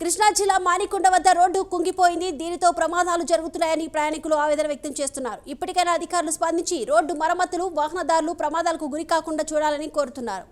కృష్ణా జిల్లా మానికొండ వద్ద రోడ్డు కుంగిపోయింది. దీనితో ప్రమాదాలు జరుగుతున్నాయని ప్రయాణికులు ఆవేదన వ్యక్తం చేస్తున్నారు. ఇప్పటికైనా అధికారులు స్పందించి రోడ్డు మరమ్మతులు వాహనదారులు ప్రమాదాలకు గురికాకుండా చూడాలని కోరుతున్నారు.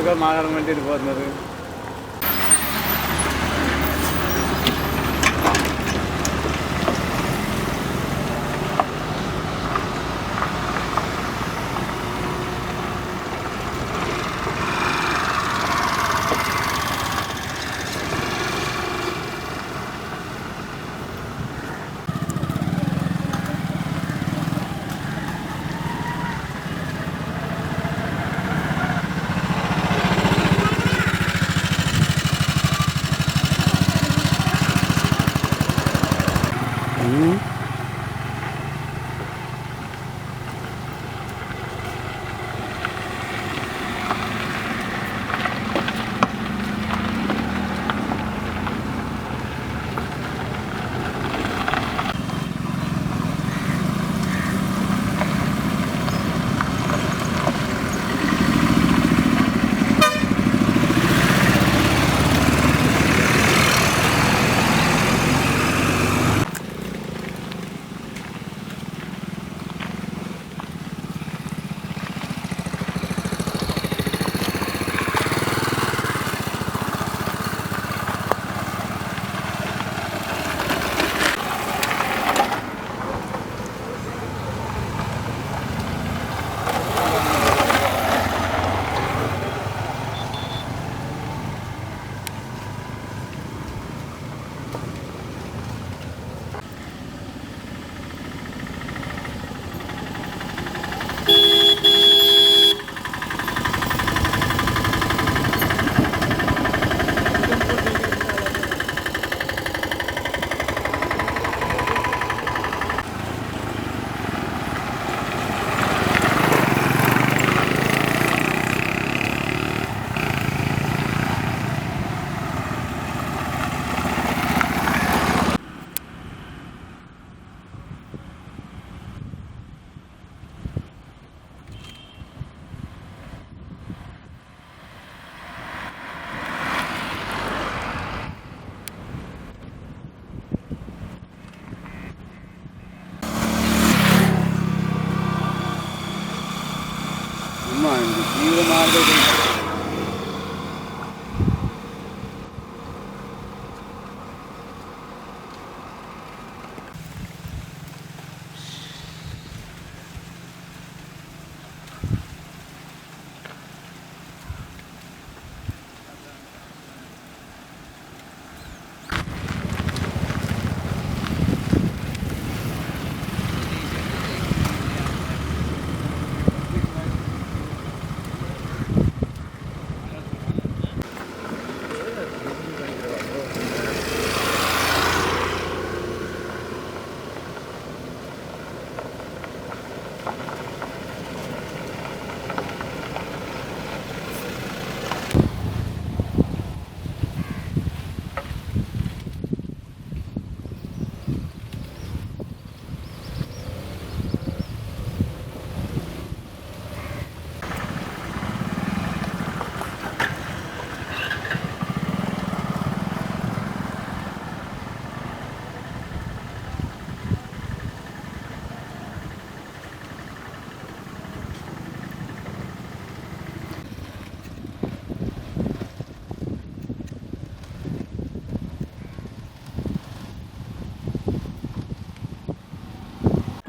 ആളുകൾ മാറാൻ വേണ്ടിയിട്ട് പോകുന്നത്. ఇది తీవ్ర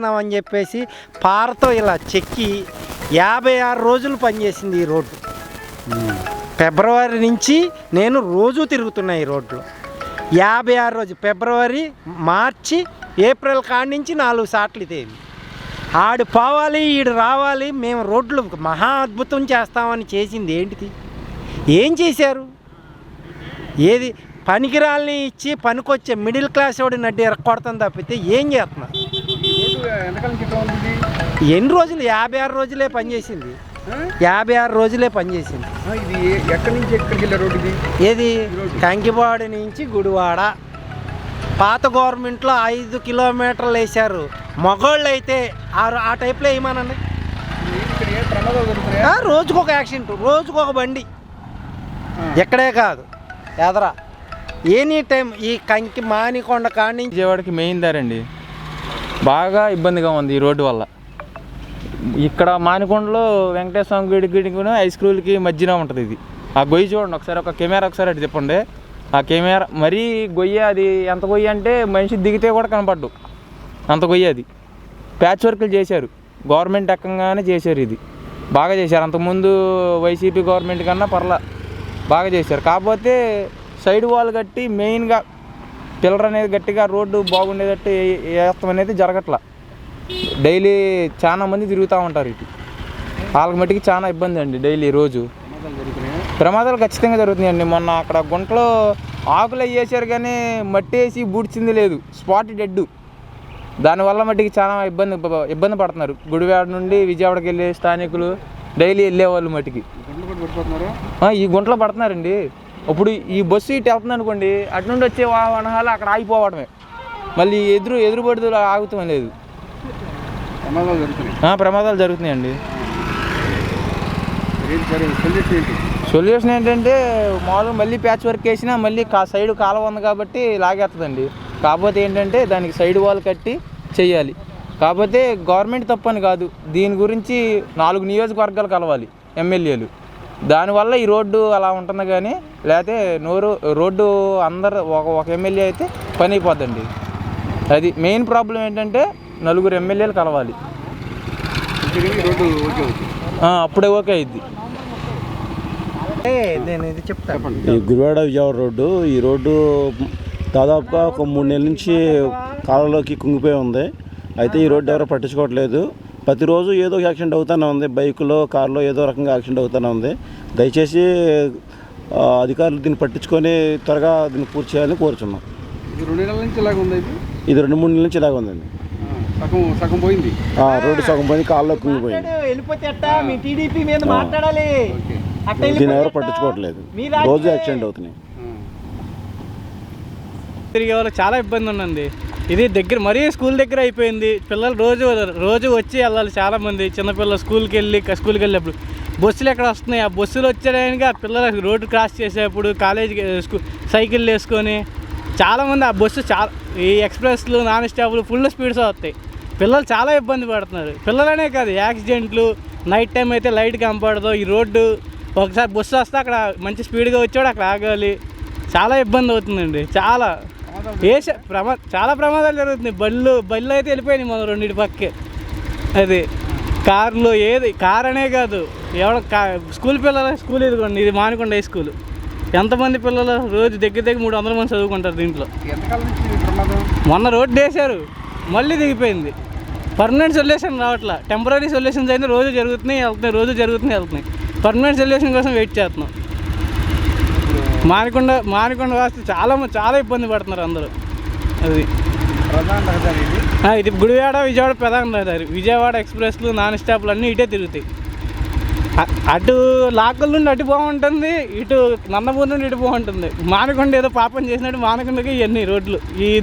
చేస్తున్నాం అని చెప్పేసి పారతో ఇలా చెక్కి యాభై ఆరు రోజులు పనిచేసింది ఈ రోడ్డు. ఫిబ్రవరి నుంచి నేను రోజు తిరుగుతున్నా ఈ రోడ్లో యాభై ఆరు రోజు ఫిబ్రవరి మార్చి ఏప్రిల్ కాడి నుంచి నాలుగు సార్లు ఇదేమి ఆడు పోవాలి ఈడు రావాలి మేము రోడ్లు మహా అద్భుతం చేస్తామని చేసింది ఏంటిది? ఏం చేశారు? ఏది? పనికిరాలని ఇచ్చి పనికొచ్చే మిడిల్ క్లాస్ వాడిని నడ్డి ఎరక్కొడతాం తప్పితే ఏం చేస్తున్నారు రోడ్డు ఎంతకాలం క్రితం ఉంది ఇది? ఎన్ని రోజులు? యాభై ఆరు రోజులే పనిచేసింది? యాభై ఆరు రోజులే పనిచేసింది ఇది ఎక్కడి నుంచి ఎక్కడికి రోడ్డు ఏది? కంకిపాడు నుంచి గుడివాడ. పాత గవర్నమెంట్లో ఐదు కిలోమీటర్లు వేశారు. మగోళ్ళు అయితే ఆ ఆ టైప్లో వేయమనండి ఇక్కడ ఏ ప్రమాదాలు జరుగుతున్నాయా ఆ, రోజుకొక యాక్సిడెంట్. రోజుకొక బండి. ఎక్కడే కాదు. ఎదరా. ఎనీ టైం ఈ కంకి మానికొండ కాడి నుంచి విజయవాడకి మెయిన్ దారండి. బాగా ఇబ్బందిగా ఉంది ఈ రోడ్డు వల్ల. ఇక్కడ మానికొండలో వెంకటేశ్వర గుడి గుడికి ఐస్ క్రూల్కి మధ్యన ఉంటుంది ఇది. ఆ గొయ్యి చూడండి ఒకసారి ఒక కెమెరా ఒకసారి అటు చెప్పండి. ఆ కెమెరా మరీ గొయ్య అది ఎంత గొయ్యి అంటే మనిషి దిగితే కూడా కనపడ్డు. అంత గొయ్యి అది. ప్యాచ్ వర్క్లు చేశారు. గవర్నమెంట్ ఎక్కంగానే చేశారు ఇది. బాగా చేశారు. అంతకుముందు వైసీపీ గవర్నమెంట్ కన్నా పర్లా బాగా చేశారు. కాకపోతే సైడ్ వాల్ కట్టి మెయిన్గా పిల్లర్ అనేది గట్టిగా రోడ్డు బాగుండేటట్టు వేస్తాం అనేది జరగట్లా. డైలీ చాలా మంది తిరుగుతూ ఉంటారు ఇటు. వాళ్ళకి మట్టికి చాలా ఇబ్బంది అండి డైలీ రోజు. ప్రమాదాలు ఖచ్చితంగా జరుగుతున్నాయండి. మొన్న అక్కడ గుంటలో ఆకులు వేసారు కానీ మట్టి వేసి బూడ్చింది లేదు. Spot dead. దానివల్ల మట్టికి చాలా ఇబ్బంది ఇబ్బంది పడుతున్నారు. గుడివాడ నుండి విజయవాడకి వెళ్ళే స్థానికులు డైలీ వెళ్ళేవాళ్ళు మట్టికి. ఈ గుంటలో పడుతున్నారండి. ఇప్పుడు ఈ బస్సు ఇటు వెళ్తుంది అనుకోండి అటు నుండి వచ్చే వాహనాలు అక్కడ ఆగిపోవడమే. మళ్ళీ ఎదురు ఎదురుబడులు ఆగుతాం లేదు. ప్రమాదాలు జరుగుతున్నాయండి. సొల్యూషన్ ఏంటి? సొల్యూషన్ ఏంటంటే మామూలుగా మళ్ళీ ప్యాచ్ వర్క్ వేసినా మళ్ళీ కా సైడ్ కాలువ ఉంది కాబట్టి లాగేస్తుందండి కాకపోతే ఏంటంటే దానికి సైడ్ వాల్ కట్టి చెయ్యాలి కాకపోతే గవర్నమెంట్ తప్పని కాదు దీని గురించి నాలుగు నియోజకవర్గాలు కలవాలి ఎమ్మెల్యేలు. దానివల్ల ఈ రోడ్డు అలా ఉంటుంది కానీ లేకపోతే నోరు రోడ్డు అందరు ఒక ఒక ఎమ్మెల్యే అయితే పని అయిపోద్దండి. అది మెయిన్ ప్రాబ్లం ఏంటంటే నలుగురు ఎమ్మెల్యేలు కలవాలి. అప్పుడే ఓకే అయింది ఏ, నేను ఇది చెప్తాను ఈ గుడివాడ విజయవాడ రోడ్డు ఈ రోడ్డు దాదాపుగా ఒక మూడు నెలల నుంచి కాలంలోకి కుంగిపోయి ఉంది. అయితే ఈ రోడ్డు ఎవరో పట్టించుకోవట్లేదు. ప్రతిరోజు ఏదో ఒక యాక్సిడెంట్ అవుతూనే ఉంది. బైకులో కారులో ఏదో రకంగా యాక్సిడెంట్ అవుతూనే ఉంది. దయచేసి అధికారులు దీన్ని పట్టించుకొని త్వరగా దీన్ని పూర్తి చేయాలని కోరుచున్నాం. ఇది రెండు నెలల నుంచి ఇలాగ ఉంది ఇది? ఇది రెండు మూడు నెలల నుంచి ఇలాగ ఉందండి సగం సగం పోయింది. ఆ, రోడ్డు సగం పోయింది కాల్లో కుంగిపోయింది వెళ్ళిపోతే ఎట్టా? మీ టీడీపీ మీద మాట్లాడాలి. ఓకే. అట్ట దీన్ని వెళ్ళిపోతే ఎవరో? పట్టించుకోవట్లేదు. రోజు యాక్సిడెంట్ అవుతున్నాయి. తిరిగే వాళ్ళకి చాలా ఇబ్బంది ఉందండి. ఇది దగ్గర మరీ స్కూల్ దగ్గర అయిపోయింది. పిల్లలు రోజు రోజు వచ్చి వెళ్ళాలి చాలామంది. చిన్నపిల్లలు స్కూల్కి వెళ్ళి స్కూల్కి వెళ్ళినప్పుడు బస్సులు ఎక్కడ వస్తున్నాయి? ఆ బస్సులు వచ్చేయడానికి ఆ పిల్లలు రోడ్డు క్రాస్ చేసేప్పుడు కాలేజీకి స్కూ సైకిల్ వేసుకొని చాలామంది ఆ బస్సు చాలా ఈ ఎక్స్ప్రెస్లు నాన్ స్టాప్లు ఫుల్ స్పీడ్స్ వస్తాయి. పిల్లలు చాలా ఇబ్బంది పడుతున్నారు. పిల్లలనే కాదు యాక్సిడెంట్లు నైట్ టైం అయితే లైట్ కనపడదు. ఈ రోడ్డు ఒకసారి బస్సు వస్తే అక్కడ మంచి స్పీడ్గా వచ్చాడు అక్కడ ఆగాలి. చాలా ఇబ్బంది అవుతుందండి. చాలా ఏ ప్రమా చాలా ప్రమాదాలు జరుగుతున్నాయి. బళ్ళు బళ్ళు అయితే వెళ్ళిపోయినాయి మన రెండింటి పక్కే. అది కార్లు ఏది? కార్ అనే కాదు. ఎవడ కా స్కూల్ పిల్లల స్కూల్ ఇదిగోండి ఇది మానుకొండ హై స్కూల్. ఎంతమంది పిల్లలు రోజు దగ్గర దగ్గర మూడు వందల మంది చదువుకుంటారు దీంట్లో. మొన్న రోడ్డు వేశారు. మళ్ళీ దిగిపోయింది. పర్మనెంట్ సొల్యూషన్ రావట్లా. టెంపరీ సొల్యూషన్స్ అయితే రోజు జరుగుతున్నాయి వెళ్తున్నాయి రోజు జరుగుతున్నాయి వెళ్తున్నాయి. పర్మనెంట్ సొల్యూషన్ కోసం వెయిట్ చేస్తున్నాం. మానికొండ మానికొండ వాస్తే చాలా చాలా ఇబ్బంది పడుతున్నారు అందరూ. అది. ప్రధాన రహదారి ఇది? గుడివాడ విజయవాడ ప్రధాన రహదారి. విజయవాడ ఎక్స్ప్రెస్లు నాన్ స్టాప్లు అన్నీ ఇటే తిరుగుతాయి. అటు లాకల్ నుండి అటు బాగుంటుంది ఇటు నందమూరు నుండి ఇటు బాగుంటుంది మానకొండ ఏదో పాపం చేసినట్టు మానకొండకి ఇవన్నీ రోడ్లు. ఈ